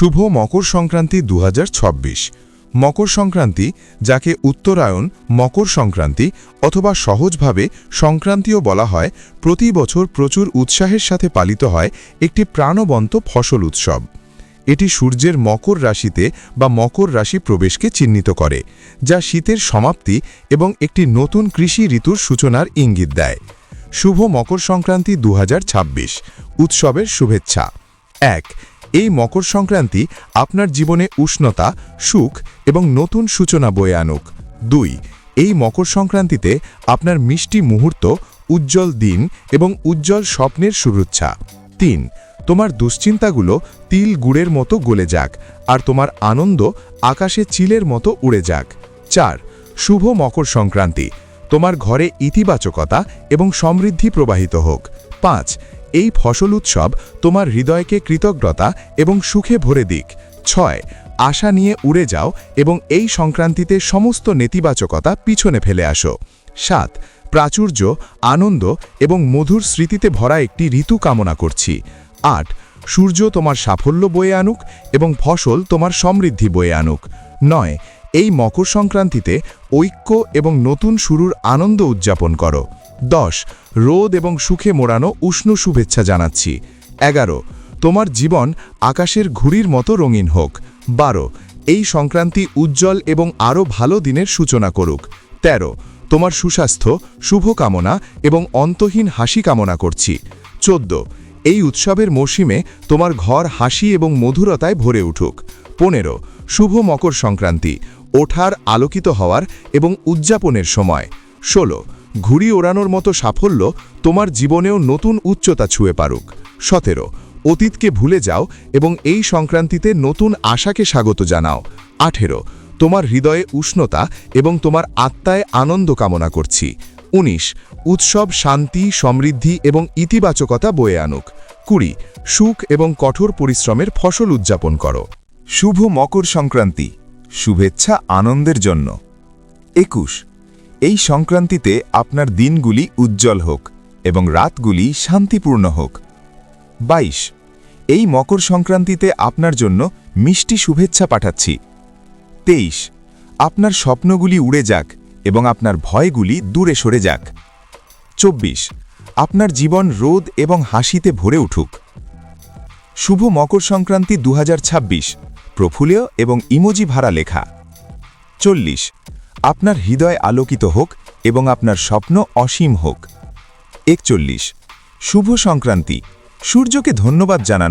শুভ মকর সংক্রান্তি দু হাজার ছাব্বিশ। মকর সংক্রান্তি, যাকে উত্তরায়ণ মকর সংক্রান্তি অথবা সহজভাবে সংক্রান্তিও বলা হয়, প্রতি বছর প্রচুর উৎসাহের সাথে পালিত হয় একটি প্রাণবন্ত ফসল উৎসব। এটি সূর্যের মকর রাশিতে বা মকর রাশি প্রবেশকে চিহ্নিত করে, যা শীতের সমাপ্তি এবং একটি নতুন কৃষি ঋতুর সূচনার ইঙ্গিত দেয়। শুভ মকর সংক্রান্তি দু হাজার ছাব্বিশ। উৎসবের শুভেচ্ছা। এক এই মকর সংক্রান্তি আপনার জীবনে উষ্ণতা, সুখ এবং নতুন সূচনা বয়ে আনুক। দুই, এই মকর সংক্রান্তিতে আপনার মিষ্টি মুহূর্ত, উজ্জ্বল দিন এবং উজ্জ্বল স্বপ্নের শুভেচ্ছা। তিন, তোমার দুশ্চিন্তাগুলো তিল গুড়ের মতো গলে যাক আর তোমার আনন্দ আকাশে চিলের মতো উড়ে যাক। চার, শুভ মকর সংক্রান্তি। তোমার ঘরে ইতিবাচকতা এবং সমৃদ্ধি প্রবাহিত হোক। পাঁচ এই ফসল উৎসব তোমার হৃদয়কে কৃতজ্ঞতা এবং সুখে ভরে দিক। ছয়, আশা নিয়ে উড়ে যাও এবং এই সংক্রান্তিতে সমস্ত নেতিবাচকতা পিছনে ফেলে আসো। সাত, প্রাচুর্য, আনন্দ এবং মধুর স্মৃতিতে ভরা একটি ঋতু কামনা করছি। আট, সূর্য তোমার সাফল্য বয়ে আনুক এবং ফসল তোমার সমৃদ্ধি বয়ে আনুক। নয়, এই মকর সংক্রান্তিতে ঐক্য এবং নতুন শুরুর আনন্দ উদযাপন করো। দশ, রোদ এবং সুখে মোড়ানো উষ্ণ শুভেচ্ছা জানাচ্ছি। এগারো, তোমার জীবন আকাশের ঘুড়ির মতো রঙিন হোক। বারো, এই সংক্রান্তি উজ্জ্বল এবং আরও ভালো দিনের সূচনা করুক। ১৩ তোমার সুস্বাস্থ্য, শুভকামনা এবং অন্তহীন হাসি কামনা করছি। চোদ্দ, এই উৎসবের মৌসুমে তোমার ঘর হাসি এবং মধুরতায় ভরে উঠুক। পনেরো, শুভ মকর সংক্রান্তি, ওঠার আলোকিত হওয়ার এবং উদযাপনের সময়। ষোলো ঘুড়ি ওড়ানোর মতো সাফল্য তোমার জীবনেও নতুন উচ্চতা ছুঁয়ে পারুক। সতেরো, অতীতকে ভুলে যাও এবং এই সংক্রান্তিতে নতুন আশাকে স্বাগত জানাও। আঠেরো, তোমার হৃদয়ে উষ্ণতা এবং তোমার আত্মায় আনন্দ কামনা করছি। ১৯ উৎসব শান্তি, সমৃদ্ধি এবং ইতিবাচকতা বয়ে আনুক। কুড়ি, সুখ এবং কঠোর পরিশ্রমের ফসল উদযাপন করো। শুভ মকর সংক্রান্তি। শুভেচ্ছা আনন্দের জন্য। একুশ এই সংক্রান্তিতে আপনার দিনগুলি উজ্জ্বল হোক এবং রাতগুলি শান্তিপূর্ণ হোক। বাইশ, এই মকর সংক্রান্তিতে আপনার জন্য মিষ্টি শুভেচ্ছা পাঠাচ্ছি। তেইশ, আপনার স্বপ্নগুলি উড়ে যাক এবং আপনার ভয়গুলি দূরে সরে যাক। চব্বিশ, আপনার জীবন রোদ এবং হাসিতে ভরে উঠুক। শুভ মকর সংক্রান্তি দু প্রফুল্ল এবং ইমোজি ভাড়া লেখা। চল্লিশ আপনার হৃদয় আলোকিত হোক এবং আপনার স্বপ্ন অসীম হোক। একচল্লিশ। শুভ সংক্রান্তি। সূর্যকে ধন্যবাদ জানানো